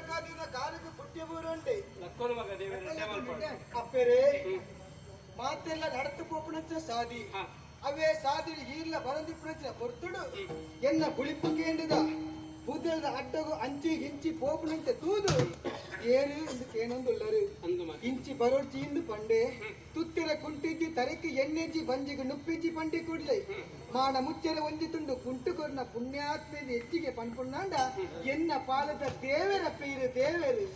ತಗ್ಗಾದು berry ತಗ್ಗಾದು ಇನ್ನ ಕಾಲಿಗೆ ಪುಟ್ಟಿ ಬೂರುಂಡೆ ಲಕ್ಕೋನು ಮಗ ದೇವರ ರೊಟ್ಟೆ ಮಲ್ಪಡು ಅಪ್ಪೆರೆ ಮಾತೆಲ್ಲ ನಡತು ಪೋಪುಣಂಚ ಸಾದಿ ಹಾ. ಅವೇ ಸಾದಿ ಈರ್ಲ ಬರಂದಿ ಪುಣಂಚಿನ ಪೊರ್ತುಡು ಎನ್ನ ಬುಳಿಪು ಕೇಂದ್ರದ ಬುದ್ಧದ ಅಡ್ಡಗು ಅಂಚಿ ಹಿಂಚಿ ಪೋಪುಣಂಚ ತೂದು ಏರು ಎಂದು ಕೇನೊಂದುಳ್ಳರು ಅಂದು ಮಗ ಇಂಚಿ ಬರೋಡ್ಚಿ ಇಂದು ಪಂಡೆ ತುತ್ತಿರ ಕುಂಟಿಜ್ಜಿ ತರಕ್ಕೆ ಎಣ್ಣೆಜ್ಜಿ ಬಂಜಿಗೆ ನುಪ್ಪಿಜ್ಜಿ ಪಂಡಿ ಕೂಡ್ಲೆ ಮಾನ ಮುಚ್ಚರ ಒಂಜಿ ತುಂಡು ಕುಂಟು ಕೊರ್ನ ಪುಣ್ಯಾತ್ಮೇದ ಹೆಚ್ಚಿಗೆ ಪಂಪುಣ್ಣಾಂಡ ಎನ್ನ ಪಾಲದ ದೇವರ ಪೇರು ದೇವರು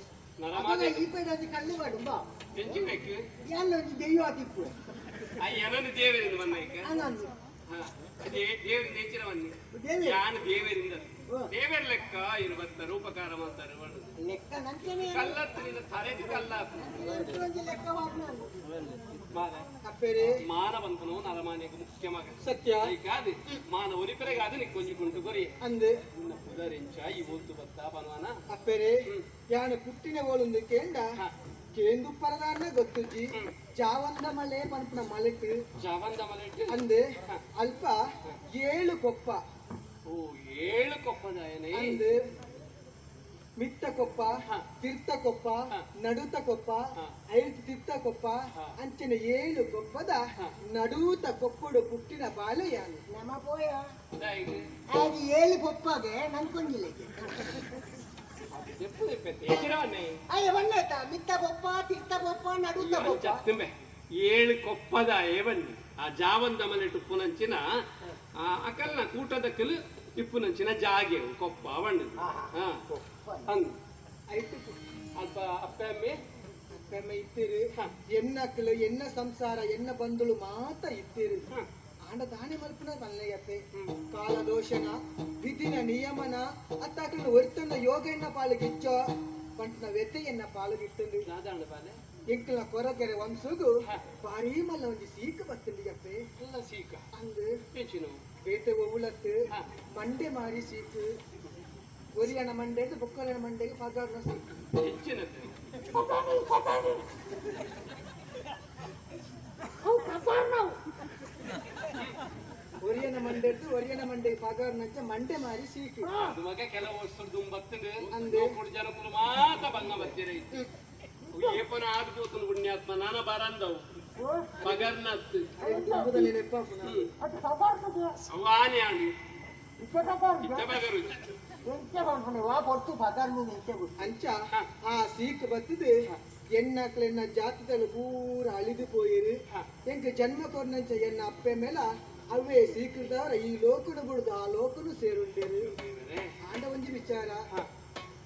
ನರಮಾದೆ ಈ ಪೇರಾಜಿ ಕಳ್ಳಿ ಮಾಡು ಬಾ ಎಂಚಿ ಬೇಕು ಎಲ್ಲ ಒಂಜಿ ದೆಯ್ಯ ಆತಿಪ್ಪು ಅಯ್ಯ ನನ್ನ ದೇವರಿಂದ ಬಂದೈಕ ಹಂಗಂದು ಹಾ ಅದೇ ದೇವರಿಂದ ಹೆಚ್ಚಿನ ಬನ್ನಿ ದೇವಿ ಯಾನು ದೇವರಿಂದ ಓ. ದೇವರ ಲೆಕ್ಕ ಇರುವತ್ತ ರೂಪಕಾರ ಮಾಡ್ತಾರೆ ಬಣ್ಣದು ಲೆಕ್ಕ ನಂತೇನೆ ಕಲ್ಲತ್ತು ನಿನ್ನ ತಲೆದು ಕಾದು ಮಾನ ಒಲಿಪರೆಗೆ ಅದು ನಿ ಕೊಂಜಿ ಕುಂಟು ಕೊರಿ. ಅಂದು. ನಿನ್ನ ಪುದರಿಂಚ ಈ ಒತ್ತು ಬತ್ತ ಬನವನ. ಅಪ್ಪೆರೆ ಯಾನು ಕುಟ್ಟಿನ ಓಲೊಂದು ಕೇಂಡ. ಹಾ. ಕೇಂದು ಪರದಾನ್ನ ಗೊತ್ತುಜಿ. ಜಾವಂದ ಮಳೆ ಪಂಪನ ಮಲೆಟ್ ಜಾವಂದ ಮಲೆಟ್ಟು ಅಂದೆ. ಅಲ್ಪ ಏಳು ಕೊಪ್ಪ. ಓ ಏಳು ಕೊಪ್ಪದಾಯನೇ ಅಂದು ಮಿತ್ತ ಕೊಪ್ಪ ಹಾ. ತೀರ್ಥ ಕೊಪ್ಪ ನಡುತ ಕೊಪ್ಪ ಹಾ. ಐದು ತೀರ್ಥ ಕೊಪ್ಪ ಅಂಚಿನ ಏಳು ಕೊಪ್ಪದ. ನಡೂತ ಕೊಪ್ಪಡು ಪುಟ್ಟಿನ ಬಾಲೆ ಯಾನು ನಮ್ಮ ಪೋಯ. ಅದು ಏಳು ಕೊಪ್ಪಗೆ ನನ್ಕೊಂಡಿಲ್ಲ ಅಯ್ಯ ಒಳ್ಳೆತ ಮಿತ್ತ ಪೊಪ್ಪ ತಿರ್ತ ಪೊಪ್ಪ ನಡುತ ಕೊಪ್ಪ. ಏಳು ಕೊಪ್ಪದ ಏವನ್ನಿ ಆ ಜಾವಂದ ಮಲೆಟು ಪುನಂಚಿನ ಆ ಅಕಲ್ನ ಕೂಟದ ಕಲು ಇಪ್ಪುನಂಚಿನ ಜಾಗೆ ಕೊಪ್ಪ ಬಣ್ಣದು ಹಾ ಅಂದ್ ಐತು ಅಲ್ಪ ಅಪ್ಪಮ್ಮೆ ಕರ್ಮ ಇತ್ತೀರಿ ಎನ್ನಕ್ಕಲು ಎನ್ನ ಸಂಸಾರ ಎನ್ನ ಬಂಧುಳು ಮಾತ ಇತ್ತೀರಿ ಆಂಡ ದಾನೆ ಮಲ್ಪನ ಮಲ್ಲೆಯತ್ತೆ ಕಾಲ ದೋಷನ ವಿಧಿನ ನಿಯಮನ ಅತ್ತಾಕಲು ಒರ್ತನ ಯೋಗ ಎನ್ನ ಪಾಲಿಗಿಚ್ಚ ಪಂಟನ ವ್ಯತೆ ಎನ್ನ ಪಾಲಿಗಿಟ್ಟಂದು ಸಾಧಾರಣ ಬಾಲೆ ಎಂಕಲ್ನ ಕೊರಗೆರೆ ವಂಶಗು ಭಾರಿ ಮಲ್ಲ ಒಂದು ಸೀಕ ಬರ್ತಂಡಿ ಅಪ್ಪೆ ಎಲ್ಲ ಸೀಕ. ಅಂದ್ರೆ ಹೆಚ್ಚಿನ ಬೇತೆ ಒವುಳತ್ತು ಹಾ. ಮಂಡೆ ಮಾರಿ ಸೀಕು ಒರಿಯನ ಮಂಡೆಗೆ ಬೊಕ್ಕಲನ ಮಂಡೆಗೆ ಪಗಾರ್ನ ಸೀಕು ಹೆಚ್ಚಿನದ್ದು ಒರಿಯನ ಮಂಡೆದ್ದು ಒರಿಯನ ಮಂಡೆಗೆ ಪಗಾರ್ನಂಚ ಮಂಡೆ ಮಾರಿ ಸೀಕು ಅದು ಮಗ ಕೆಲವು ವರ್ಷದ್ದು ಬತ್ತದು ಅಂದೆ. ನೋಡು ಜನಕುಲು ಮಾತ ಬಂಗ ಬತ್ತಿರ ಏಪನ ಆದ್ಬೋತನು ಪುಣ್ಯಾತ್ಮ ನಾನ ಬರಂದವು ಪಗರ್ನತ್ತು ತುಂಬುದಲ್ಲಿ ನೆಪ್ಪಾಪುನ ಅದು ಸಬಾರ್ದು ಅವು ಆನೆ ಆಣಿ ಇತ್ತ ಸಬಾರ್ದು ಇತ್ತ ಬಗರು ಎಂಚ ಬಂದ್ಕೊಂಡು ವಾ ಕೊಡ್ತು ಪಗಾರ್ ನೀನು ಎಂಚ ಗೊತ್ತು ಅಂಚ ಆ ಸೀಕ್ ಬತ್ತಿದೆ ಎನ್ನಕ್ಲೆನ್ನ ಜಾತಿಗಳು ಪೂರ ಅಳಿದು ಪೋಯಿರು ಎಂಕ ಜನ್ಮ ಕೊರ್ನಂಚ ಎನ್ನ ಅಪ್ಪೆ ಮೇಲ ಅವೇ ಸೀಕೃದವರ ಈ ಲೋಕನು ಬಿಡುದು ಆ ಲೋಕನು ಸೇರುಂಡೇರು ಆಂಡ ಒಂಜಿ ವಿಚಾರ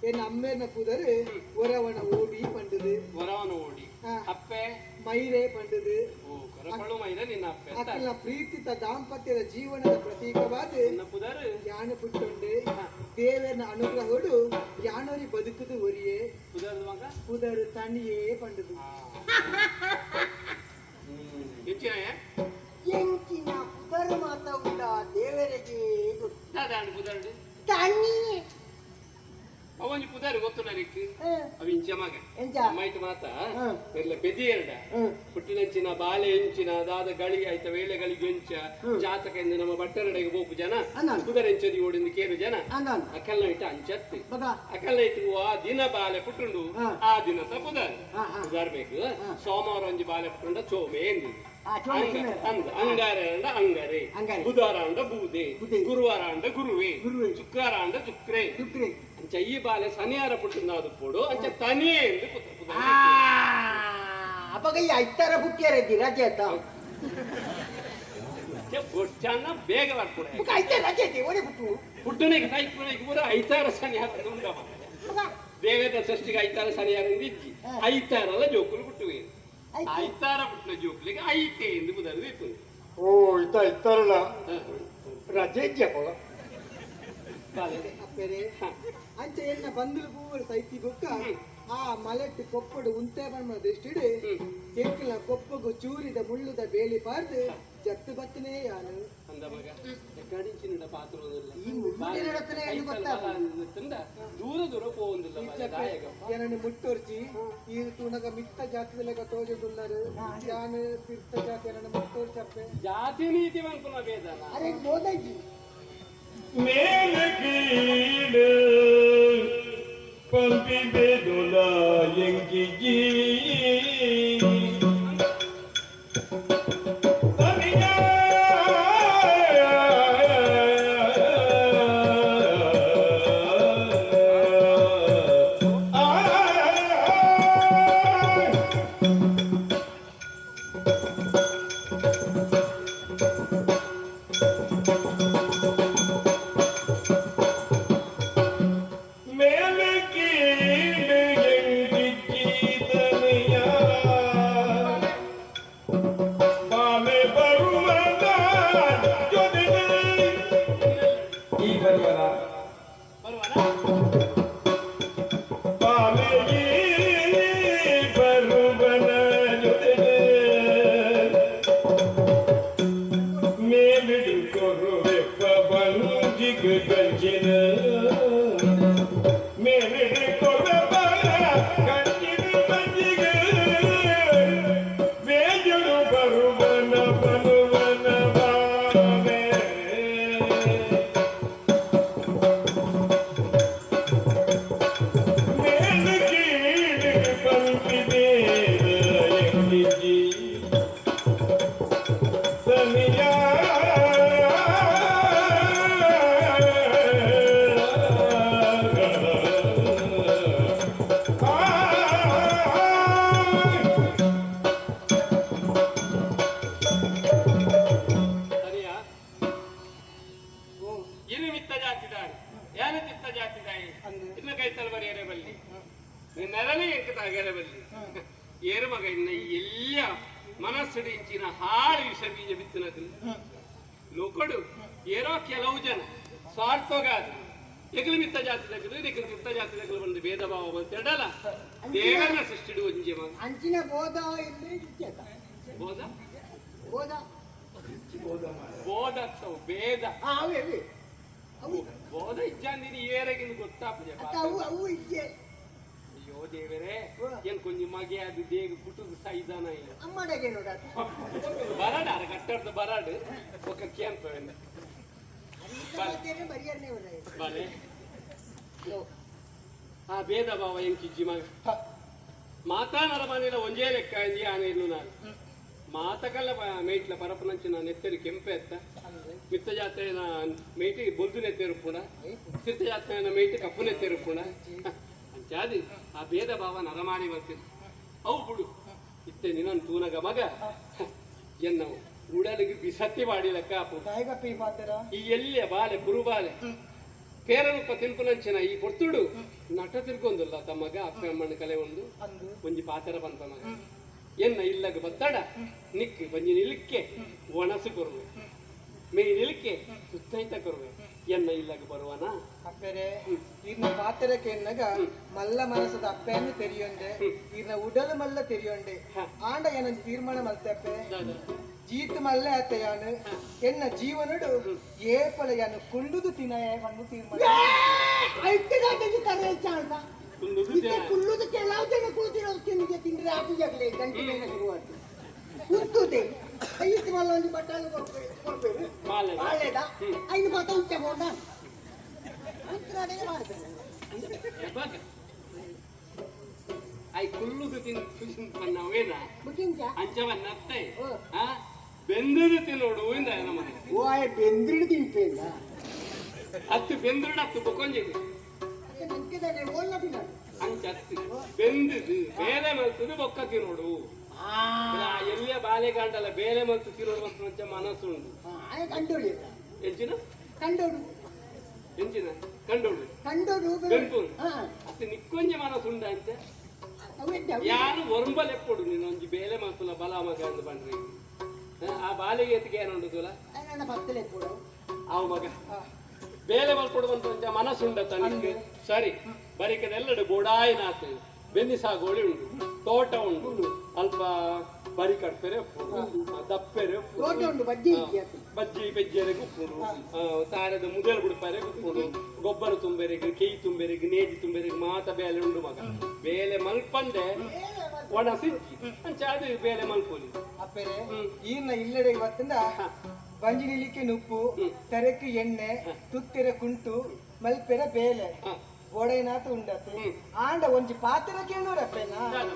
ಎನ್ನ ಅಮ್ಮೇನ ಪುದರು ಒರವಣ ಓಡಿ ಪಂಡುದು ವರವನು ಓಡಿ ಹಾ. ಅಪ್ಪೆ ಮೈರೇ ಪಂಡುದು ಓ ಕೊರಪಳು ಮೈದ ನಿನ್ನ ಅಪ್ಪೆ ಅಂತ. ಅಕ್ಕಲ ಪ್ರೀತಿತ ದಾಂಪತ್ಯದ ಜೀವನದ ಪ್ರತೀಕವಾದ ನಿನ್ನ ಪುದರು ಯಾನ ಪುಟ್ಟುಂಡೆ ದೇವನ ಅನುಗ್ರಹಡು ಯಾನೋರಿ ಬದುಕುದು ಒರಿಯೇ ಪುದರ್ದ ಮಗ ಪುದರು ತಣಿಯೇ ಪಂಡುದು ಹೆಚ್ಚಿನ ಎಂಚಿನ ಪುದರ್ ಮಾತಾವುಂಡ ದೇವರಿಗೆ ಗೊತ್ತು ದಾದಾಂಡ್ ಪುದರ್ಡು ತಣ್ಣಿ ಅವ ಪುದಾರಿ ಇಂಚ. ಮಗ ಮೈಟ್ ಪೆದಿ ಎರಡ. ಹ್ಮ್. ಪುಟ್ಟಿನಂಚಿನ ಬಾಲೆ ಎಂಚಿನ ಅದಾದ ಗಳಿಗೆ ಆಯ್ತ ವೇಳೆಗಳಿಗೆ ಹೆಂಚ ಜಾತಕ ಎಂದು ನಮ್ಮ ಬಟ್ಟರಡೆಗೆ ಹೋಗು ಜನ. ಕುದುರೆ ಎಂಚದಿ ಓಡಿಂದು ಕೇರು ಜನ. ಅಕಲ್ನ ಇಟ್ಟ ಅಂಚತ್ತಿ. ಅಕಲ್ನ ಇಟ್ಟು ಆ ದಿನ ಬಾಲೆ ಪುಟ್ಟುಂಡು. ಆ ದಿನ ಸ ಪುದಾರಿ. ಉದಾರ್ಬೇಕು ಸೋಮವಾರ ಒಂಜಿ ಬಾಲೆ ಪುಟ್ಟುಂಡ ಚೋಮೆ ಎಂದು ಅಂಗಾರೆ ಅಂಗರೆ. ಬುಧವಾರ ಅಂಡ ಬೂದೆ. ಗುರುವಾರ ಅಂಡ ಗುರುವೆ. ಗುರುವೆ. ಶುಕ್ರವಾರ ಅಂಡ ಶುಕ್ರೆ. ಶನಿವಾರ ಪುಟ್ಟುಂದಾದು ಪೋಡು ಅಂಚ ತನಿಯೇ ಎಂದು ಪುತ್ತ ಆ ಪುದಾರಿ ಅಪ್ಪಗ ಈ ಐತಾರ ಬುಕ್ಕಿಯರದ್ದಿ ರಜೆ ಆಯ್ತಾ? ಬೊಚ್ಚನ್ನ ಬೇಗ ಬರ್ಕೊಡ. ಬುಕ್ ಐತೆ ರಜೆ ಐತಿ ಓಡಿ ಬಿಟ್ಟು ಪುಟ್ಟನಿಗೆ ಸಾಯ್ಪುನಿಗೆ ಪೂರ ಐತಾರ ಮಗ ದೇವೇಂದ್ರ ಸೃಷ್ಟಿಗೆ ಐತಾರ ಶನಿವಾರ ಇದ್ದಿ. ಐತಾರಲ್ಲ ಜೋಕುಲು ಪುಟ್ಟುವೆ ಐತೆ. ಐತಾರ ಬಿಟ್ಟಿನ ಜೋಕುಲಿಗೆ ಐತೆ ಎಂದು ಬೇಕು ಓ ಇತ ಇತ್ತಾರಲ್ಲ ರಜೆ ಇದ್ಯಪ್ಪ ಅಪ್ಪೆರೆ ಅಂಚ ಎನ್ನ ಬಂದುಲು ಪೂರ ಸೈತಿ ಬೊಕ್ಕ. ಆ ಮಲೆಟ್ ಕೊಪ್ಪಡು ಉಂತೆ ಬಣ್ಣ ದೃಷ್ಟಿಡು ಕೇಕಲ ಕೊಪ್ಪಗು ಚೂರಿದ ಮುಳ್ಳುದ ಬೇಲಿ ಪಾರ್ದು ಜತ್ತು ಬತ್ತನೇ ಯಾನು ಗೊತ್ತಾ? ದೂರ ದೂರ ದಾಯಗಪ್ಪ ಏನನ್ನು ಮುಟ್ಟೋರ್ಚಿ. ಈ ತುಣಗ ಮಿತ್ತ ಜಾತಿದಲೆಗ ತೋಜುದುಲ್ಲರು. ಯಾನು ತೀರ್ಥ ಜಾತಿ ಏನನ್ನು ಮುಟ್ಟೋರ್ಚಪ್ಪೆ. ಜಾತಿ ನೀತಿ ಬಂಕುನ ಬೇದನ ಅರೆ ಬೋದಾಜಿ ಮೇಲ ಕೀಳು ಪಂಪಿ ಬೆದುಲ güzel gelir ಬೋಧ? ಬೋಧತ್ತವು ಭೇದ ಹಾ ಅವು ಹೇಳಿ ಬೋಧ ಏರಗಿನ ಗೊತ್ತಾಗ್ತದೆ ಇಜ್ಜೆ ಅಯ್ಯೋ ದೇವರೇ ಏನ್ ಕೊಂಜಿ ಮಗೆ ಅದು ದೇಗ ಕುಟುಂಬ ಸೈದಾನ ಇಲ್ಲ? ಅಮ್ಮಡಗೆ ನೋಡ ಬರಾಡ ಅರ ಕಟ್ಟಡದ ಬರಾಡು. ಒಕ್ಕ ಆ ಭೇದ ಭಾವ ಏನ್ ಕಿಜ್ಜಿ ಮಗ? ಮಾತಾನರ ಮನೆಯ ಒಂದೇ ಲೆಕ್ಕ ಅಂದಿ ಆನೆ ನಾನು? ಮಾತಕಲ್ಲ ಮೇಟ್ಲ ಪರಪನಂಚಿನ ನೆತ್ತರಿ ಕೆಂಪೆ ಎತ್ತ ಮಿತ್ತ ಜಾತ್ರೆಯ ಮೇಟಿ ಬೊಲ್ದು ನೆತ್ತೇರು ಕೂಡ. ಚಿತ್ತ ಜಾತ್ರೆಯ ಮೇಟಿ ಕಪ್ಪು ನೆತ್ತೇರು ಕೂಡ. ಅಂಚಾದಿ ಆ ಭೇದ ಭಾವ ನರಮಾಡಿ ಬರ್ತೀನಿ ಅವು ಬಿಡು. ಇತ್ತೆ ನಿನ್ನನ್ ತೂನಗ ಮಗ. ಎನ್ನ ಉಡಲಿಗೆ ಬಿಸತ್ತಿ ಮಾಡಿ ಲೆಕ್ಕ ಅಪ್ಪು ದಾಯಿಗಪ್ಪಿ ಪಾತ್ರ ಈ ಎಲ್ಲಿಯ ಬಾಲೆ ಬುರುಬಾಲೆ ಪೇರರೂಪ ತಿನ್ಪುನಂಚಿನ ಈ ಕೊರ್ತುಡು ನಟ ತಿರ್ಕೊಂದುಲ್ಲ ತಮ್ಮಗ ಅಪ್ಪ ಅಮ್ಮನ ಕಲೆ ಒಂದು. ಒಂಜಿ ಪಾತ್ರ ಬಂತ ಮಗ. ಎನ್ನ ಇಲ್ಲಗ ಬತ್ತಡ ನಿಕ್ ಬಂಜಿ ನಿಲ್ಕೆ ಒಣಸು ಕೊರುವೆ ಮೇ ನಿಲಿಕ್ಕೆ ಸುತ್ತೈತ ಕೊರುವೆ. ಎನ್ನ ಇಲ್ಲಗ ಬರುವನ? ಅಪ್ಪೆರೆ ಇನ್ನ ಪಾತ್ರಕ್ಕೆ ಎನ್ನಗ ಮಲ್ಲ ಮನಸದ ಅಪ್ಪೆಯನ್ನು ತೆರಿಯೊಂಡೆ. ಇರ್ನ ಉಡಲು ಮಲ್ಲ ತೆರಿಯೊಂಡೆ. ಆಂಡ ಏನ ತೀರ್ಮಾನ ಮಲ್ತಪ್ಪೆ ಜೀತ ಮಲ್ಲೆ ಆತಯಾನು. ಎನ್ನ ಜೀವನಡು ಏಪಲ ಯಾನು ಒಂದು ತೀರ್ಮಾನ ಐತೆ ಕರೆ ಚಾಣ ಅಲ್ಪ ಕುಲ್ಲುದು ಇತ್ತೆ ಜನ ಕೂತಿರೋದು ತಿಂಡಿಗೆ ತಿಂದ್ರೆ ಆಪುಜಾಗಲೇ ಗಂಟೆ ಮೇಲೆ ಶುರುವಾಯ್ತು ಕುರ್ತುದೆ ಐದು ಮಲ್ಲ ಒಂದು ಬಟ್ಟಲು ಕೊಡ್ಬೇಕು ಬಾಳೆದ ಐದು ಮಾತ ಉಚ್ಚ ಹೋದ ಅಂತ್ರಾಡೆ ಮಾಡ್ತೇನೆ ಐ ಕುಲ್ಲುದು ತಿನ್ನು ನಾವೇನ ಅಂಚವನ್ನ ಅತ್ತೆ. ಬೆಂದದು ತಿನ್ನೋಡು ಇಂದ ನಮ್ಮ ಓ ಆಯ್ ಬೆಂದ್ರಿಡು ತಿಂಪೇಂದ ಹತ್ತು ಬೆಂದ್ರಡು ಹತ್ತು ಬೊಕೊಂಜಿದೆ ನಂಗೆ ಓಲ್ಲ ತಿನ್ನ ಅಂಚ ಬೆಂದಿದ್ದು ಬೆಂದದು ಬೇರೆ ಮನಸ್ಸು ಬೊಕ್ಕ ತಿನ್ನೋಡು ಎಲ್ಲಿಯ ಬಾಲೆಗಾಂಡಲ್ಲ ಬೇರೆ ಮನಸ್ಸು ತಿನ್ನೋಡು ಅಂತ ಮಂಚ ಮನಸ್ಸು ಉಂಟು ಆಯ್ ಕಂಡೋಡಿ ಎಂಚಿನ ಕಂಡೋಡು ಎಂಚಿನ ಕಂಡೋಡು ಕಂಡೋಡು ಬೆಂಪು ಅಷ್ಟು ನಿಕ್ಕೊಂಜ ಮನಸ್ಸು ಉಂಡ ಅಂತೆ ಯಾರು ಒರಂಬಲೆಪ್ಪೊಡು ನೀನು ಒಂಜಿ ಬೇಲೆ ಮನಸ್ಸುಲ ಬಲ ಮಗ ಅಂತ ಬಂದ್ರಿ ಆ ಬಾಲೆಗೆ ಎತ್ತಿಗೆ ಏನುಂಡು ತುಲ ಭಕ್ತಲೆ ಕೊಡು ಅವ ಮಗ. ಬೇಲೆ ಮಲ್ಪೊಡು ಒಂಜ ಮನಸ್ಸುಂಡ ತನಗೆ ಸರಿ. ಗೋಡಾಯಿ ಗೋಡಾಯಿನಾತ್ ಬೆನ್ನಿ ಸಾಗೋಳಿ ಉಂಡು ತೋಟ ಉಂಡು ಅಲ್ಪ ಬರಿ ಉಪ್ಪುಡು ದಪ್ಪೆರೆ ಬಜ್ಜಿ ಬೆಜ್ಜೆರೆ ಆ, ತಾರದ ಮುದಲು ಬಿಡ್ಪಾರೆ ಗುಪ್ಪುಡು ಗೊಬ್ಬರ ತುಂಬೆರೆಗೆ ಕೈ ತುಂಬೆರೆಗೆ ನೇಜಿ ತುಂಬೆರೆಗೆ ಮಾತ ಬೇಲೆ ಉಂಡು ಮಗ. ಬೇಲೆ ಮಲ್ಪಂದೆ ಒಣ ಸಿಕ್ಕಿ. ಅಂಚ ಅದು ಬೇಲೆ ಮಲ್ಪೋಲಿ. ಅಪ್ಪೆರೆ. ಈರ್ನ ಇಲ್ಲಡೆ ಇವತ್ತಿಂದ ಬಂಜಿ ನಿಲಿಕೆ ನುಪ್ಪು ತೆರೆಕು ಎಣ್ಣೆ ತುತ್ತೆರೆ ಕುಂಟು ಮಲ್ಪೆರ ಬೇಲೆ ಒಡೆನಾಥ ಉಂಡತ್ತೆ ಆಂಡ ಒಂಜಿ ಪಾತ್ರ ಕೇಳೋರಪ್ಪೇನಾ ದಾದ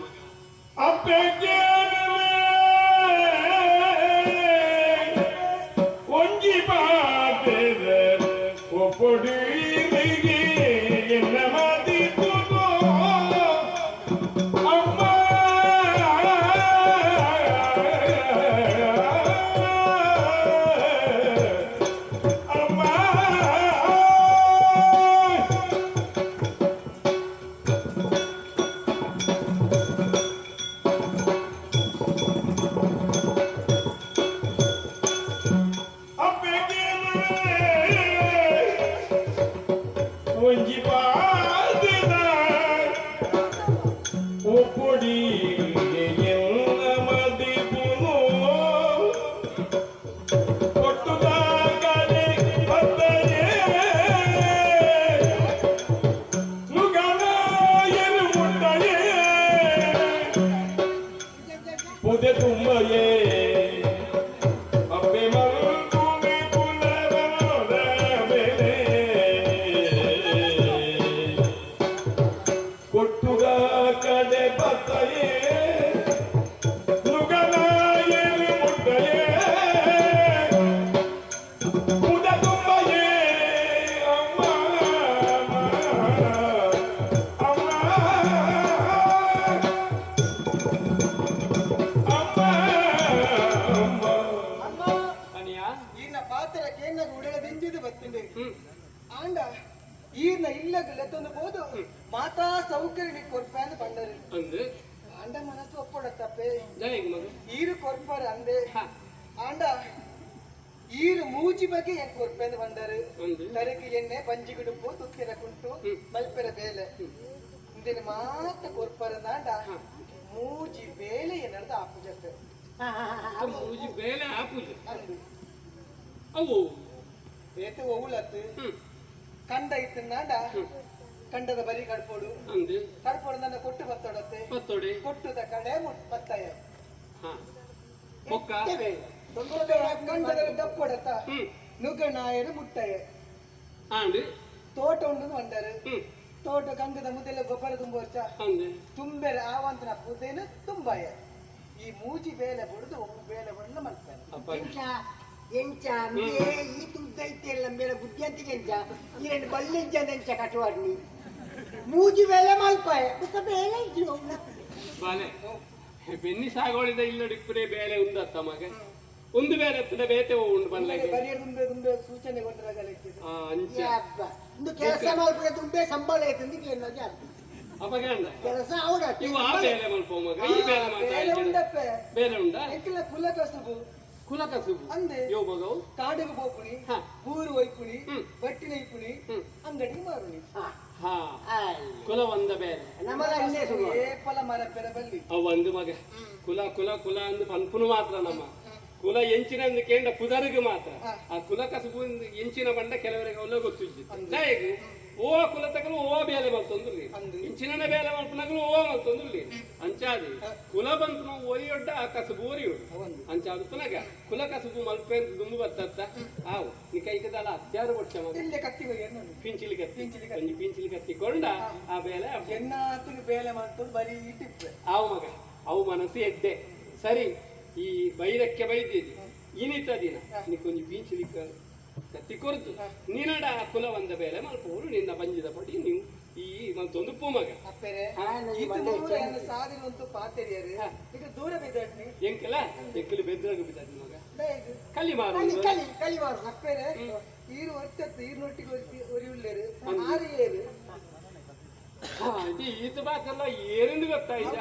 Bye. ಕೊಟ್ಟುಗ ಕಡೆ ಬತ್ತಯೇ ಈರು ಕೊರ್ಪಾರ ಅಂದೆ. ஈரு ಆಂಡ ಈರು ಮೂಜಿ ಬಗ್ಗೆ வந்தாரு தருக்கு என்ன பஞ்சு ತರಕು ಎಣ್ಣೆ ಬಂಜಿ மல்பெற வேலை ಕುಂಟು மாத்த ಮಲ್ಪೆರ ಬೇಲೆ. ಇಂದಿನ ಮಾತ ಕೊರ್ಪರ ನಾಂಡ ಮೂಜಿ ಬೇಲೆ ಏನರ್ದ ಆಪುಜತ್ತೆ ಮೂಜಿ ಬೇಲೆ ಆ ಪೂಜೆ. ಅವು. ಏತು ಒವುಲತ್ತು. ಹ್ಮ್. ಕಂಡ ಇತ್ತು ಕಂಡದ ಬರಿ ಕಡ್ಪೋಡು. ಕಡ್ಪೋಡು ನನ್ನ ಕೊಟ್ಟು ಬತ್ತೋಡತ್ತೆ. ಕೊಟ್ಟುದ ಕಡೆ ಮುಟ್ ಬತ್ತಾಯ. ನಾಯರು ಮುಟ್ಟಯ ಆಂಡು ತೋಟ ಉಂಡು ಬಂಡರು ಹ್ಮ್. ತೋಟ ಕಂಗದ ಮುದ್ದೆಲ್ಲ ಗೊಬ್ಬರ ತುಂಬುವರ್ಚ. ತುಂಬೆರ ಆವಂತನ ಪುದೇನು ತುಂಬಾಯ. ಈ ಮೂಜಿ ಬೇಲೆ ಬುಡ್ದು ಬೇಲೆ ಬಣ್ಣ ಮಾಡ್ತಾರೆ. ಎಂಚ ಎಂಚ ಮೇ ಈ ತುದ್ದೈತೆ ಇತ್ತೆಲ್ಲ ಮೇಲೆ ಬುದ್ಧಿ ಅಂತ ಎಂಚ. ಈ రెండు ಬಲ್ಲೆಂಚ ಎಂಚ ಕಟುವಾಡ್ನಿ. ಮೂಜಿ ಬೇಲೆ ಮಲ್ಪಾಯ. ಬೇಲೆ ಬಾಲೆ. ಬೆನ್ನಿ ಸಾಗೋಳಿದ ಇಲ್ಲಡಿ ಪುರೇ ಬೇಲೆ ಉಂದತ್ತ ಮಗ? ಒಂದು ಬೇರೆ ಹತ್ತಿರ ಬೇತೆ ಉಂಡು ಬಂದಾಗ ಸೂಚನೆ ಕೆಲಸ ಮಲ್ಪುರ ತುಂಬೆ ಸಂಬಳ ಐತೆ ಅಪಗಂಡ ಕೆಲಸ ಅವಡ ಇವು ಆ ಬೇಲೆ ಮಲ್ಪ ಮಗ ಈ ಬೇಲೆ ಮಾತಾಡಿ ಉಂಡ? ಕುಲ ಕಸುಬು? ಕುಲ ಕಸುಬು? ಅಂದೆ ಯೋ ಮಗವು ಕಾಡಿಗೆ ಬೋಪುಣಿ ಹ. ಊರು ಒಯ್ಪುಣಿ. ಬಟ್ಟಿನ ಇಪ್ಪುಣಿ ಮಾರುಣಿ. ಹಾ. ಕುಲ ಒಂದ ಬೇರೆ ಏಪಲ ಮರ ಒಂದು ಮಗ. ಕುಲ ಕುಲ ಕುಲ ಅಂದ್ ಪನ್ಪುನು ಮಾತ್ರ ನಮ್ಮ. ಕುಲ ಎಂಚಿನ ಅಂದು ಕೇಂದ್ರ ಪುದರಿಗೆ ಮಾತ್ರ. ಆ ಕುಲ ಕಸಬು ಎಂಚಿನ ಬಂಡ ಕೆಲವರಿಗೆ ಅವಲ್ಲ ಗೊತ್ತಿದ್ದು ಓ ಕುಲ ತಗಲು ಓ ಬೇಲೆ ಮಲ್ತೊಂದುರ್ಲಿ. ಇಂಚಿನ ಬೇಲೆ ಮಲ್ಪನಗಳು ಓ ಮಲ್ತೊಂದುರ್ಲಿ ಅಂಚಾದಿ ಕುಲ ಬಂತು ಒಯ್ಯೊಡ್ಡ ಕಸಬು ಒರಿಯುಡು ಅವಂದು. ಅಂಚಾದು ಪುನಗ ಕುಲ ಕಸಬು ಮಲ್ಪೆ ದುಂಬು ಬರ್ತತ್ತ. ಆವು ನೀ ಕೈಕದಲ್ಲ ಹತ್ತಾರು ವರ್ಷ ಪಿಂಚಿಲಿ ಕತ್ತಿ. ಪಿಂಚಿಲಿ ಪಿಂಚಿಲಿ ಕತ್ತಿಕೊಂಡ ಆ ಬೇಲೆ ಅಪ್ಪ ಎನ್ನಾತುಲು ಬೇಲೆ ಮಾಡ್ತು ಬರೀ ಆವು ಮಗ. ಅವು ಮನಸ್ಸು ಎಡ್ಡೆ ಸರಿ ಈ ಬೈರಕ್ಕೆ ಬೈದಿದ್ದಿ ಇನಿತ ದಿನ. ನಿಕ್ಕೊಂಜಿ ಪೀಂಚಿಲಿ ಕತ್ತಿ ಕೊರತು. ನೀನಡ ಕುಲ ಒಂದ ಬೇಲೆ ಮಲ್ಪೋರು ನಿನ್ನ ಬಂಜಿದ ಪಡಿ ನೀವು ಈ ಮತ್ತೊಂದು ಪೂಮಗ. ಸಾದಿರುವಂತ ಪಾತೆರಿಯರು. ಈಗ ದೂರ ಬಿದ್ದಾಡ್ನಿ ಎಂಕಲ ಎಂಕಲು ಬೆದ್ರಾಗ ಬಿದ್ದದ ಮಗ. ಕಲಿ ಮಾರು ಕಲಿ ಕಲಿ ಕಲಿವಾರು ಅಪ್ಪೆರೆ ಈರು ಒತ್ತತ್ತು ಈರ್ನೊಟ್ಟಿಗೆ ಒರಿಯುಳ್ಳೇರು ಆರು ಏರು ಹಾ, ಇದು ಈತ ಬಾಕಲ್ಲ ಏರಿಂದ ಗೊತ್ತಾಯ್ತು?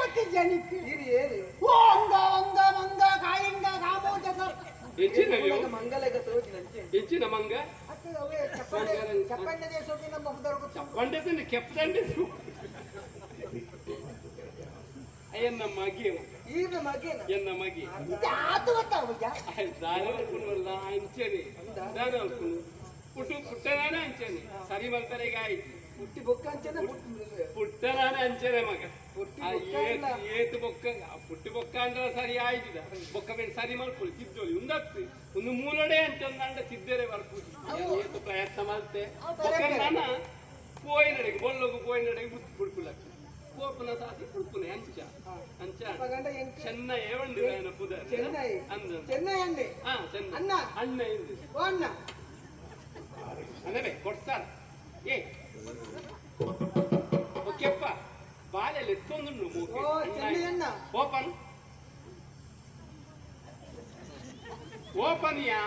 ಗೊತ್ತಿದ್ಯಾ ನಿಕ್ಕೆ ಈರು ಏರು ಓ ಅಂಗ ಅಂಗ ಮಂಗ ಕಾಳಿಂಗ ಕಾಮೋಜ ಸರ್ ಹೆಚ್ಚಿನ ಹೆಚ್ಚಿನ ಮಂಗ? ಚಪ್ಪಂಡೆ ತಿಂದು ಕೆಪ್ಪದಂಡೆ ಎನ್ನ ಮಗಿ ಎನ್ನ ಮಗಿ ದಾರಲ್ಲ ಅಂಚನೆ. ದಾರ ಪುಟ್ಟು ಪುಟ್ಟನಾನೆ ಅಂಚನೆ. ಸರಿ ಮಂತಾರೆ ಈಗ ಪುಟ್ಟಿ ಬೊಕ್ಕ ಅಂಚನೆ ಪುಟ್ಟನಾನೆ ಅಂಚನೆ ಮಗ. ಏತು ಬೊಕ್ಕ ಪುಟ್ಟ బొక్క ఏతు అన్న. ఏతు బొక్క ఆ పుట్టి బొక్క ಅಂದ್ರೆ ಸರಿ ಆಯ್ತಿದ ಬೊಕ್ಕ ಬೇಡ ಸರಿ ಮಾಡ್ಕೊಳ್ಳಿ ತಿದ್ದೋಳಿ ಉಂದತ್ತಿ ಒಂದು ಮೂಲಡೆ ಅಂತ ಅಂದ ತಿದ್ದರೆ ಬರ್ಬೋದು ಏತು ಪ್ರಯತ್ನ ಮಾಡ್ತೆ ಬೊಕ್ಕ ನಾನ పోయి నడికి బొల్లకు పోయి నడికి పుడుకులకు పోపున సాసి పుడుకునే అంచ అంచ ಗಂಡ ಎಂಕ ಚೆನ್ನ ఏవండి ఆయన పుద ಚೆನ್ನೈ ಅಂದ ಚೆನ್ನೈ ಅಂಡೆ ఆ, చెన్న. అన్న. అన్న ఏంది ಓ ಅಣ್ಣ అన్నవే కొడతారు ఏ ಬಾಯಲ್ಲಿ ಎತ್ತೊಂದು ಓಪನ್ ಓಪನ್ ಯಾ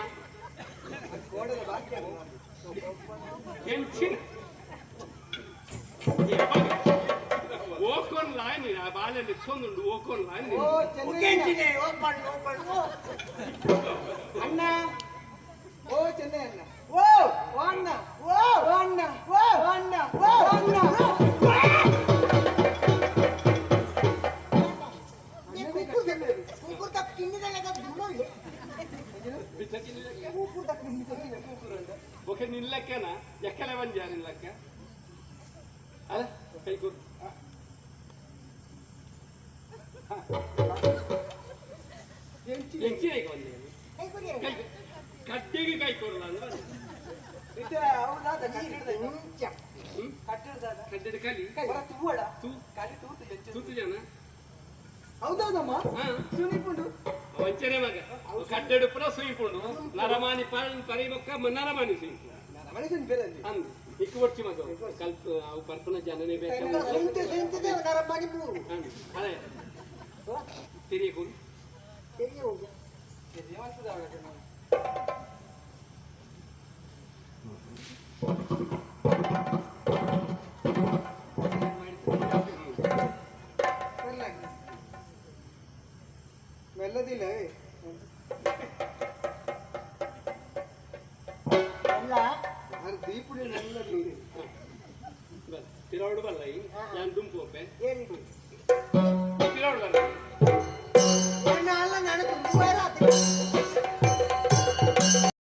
ಎಂಚಿನ ಓಕೋನ್ ಲಾಯ್ನಿ ಆ ಬಾಯಲ್ಲಿ ಎತ್ತೊಂದುಂಡು ಓಕೋನ್ ಲಾಯ್ನಿ ಅಣ್ಣ ಓ ಚೆನ್ನೈ ಅಣ್ಣ ಓ ಅಣ್ಣ ಓ ಅಣ್ಣ ಓ ಅಣ್ಣ ಓ ಅಣ್ಣ बोखे निल्लक्के ना यक्कले बन जा निल्लक्के अरे कई को ಎಂಚಿ ಕೈ ಕಟ್ಟಿಗೆ ಕೈ ಕೊಡಲ್ಲ ಅಂದ್ರೆ? ಕಟ್ಟಡ ಕಲಿ? ತೂತು ಜನ ಹೌದಮ್ಮ ಸ್ವಿಮ್ಮಿಂಗ್ ಪೂಲ್ ಒಂಚನೆ ಮಗ ಕಟ್ಟೆಡು ಪುರ ಸ್ವಿಮ್ಮಿಂಗ್ ಪೂಲ್ ನರಮಾನಿ ಪರಿಮಕ್ಕ ನರಮಾನಿ ಸ್ವಿಮ್ಮಿಂಗ್ ಪೂಲ್ ನರಮಾನಿ ಸ್ವಿಮ್ಮಿಂಗ್ ಬೇರೆ ಅಂದ್ರೆ ಇಕ್ಕು ಒಟ್ಟಿ ಅವು ಬರ್ಪನ ಜನನೇ ಬೇಕು ಸಂತೆ eh.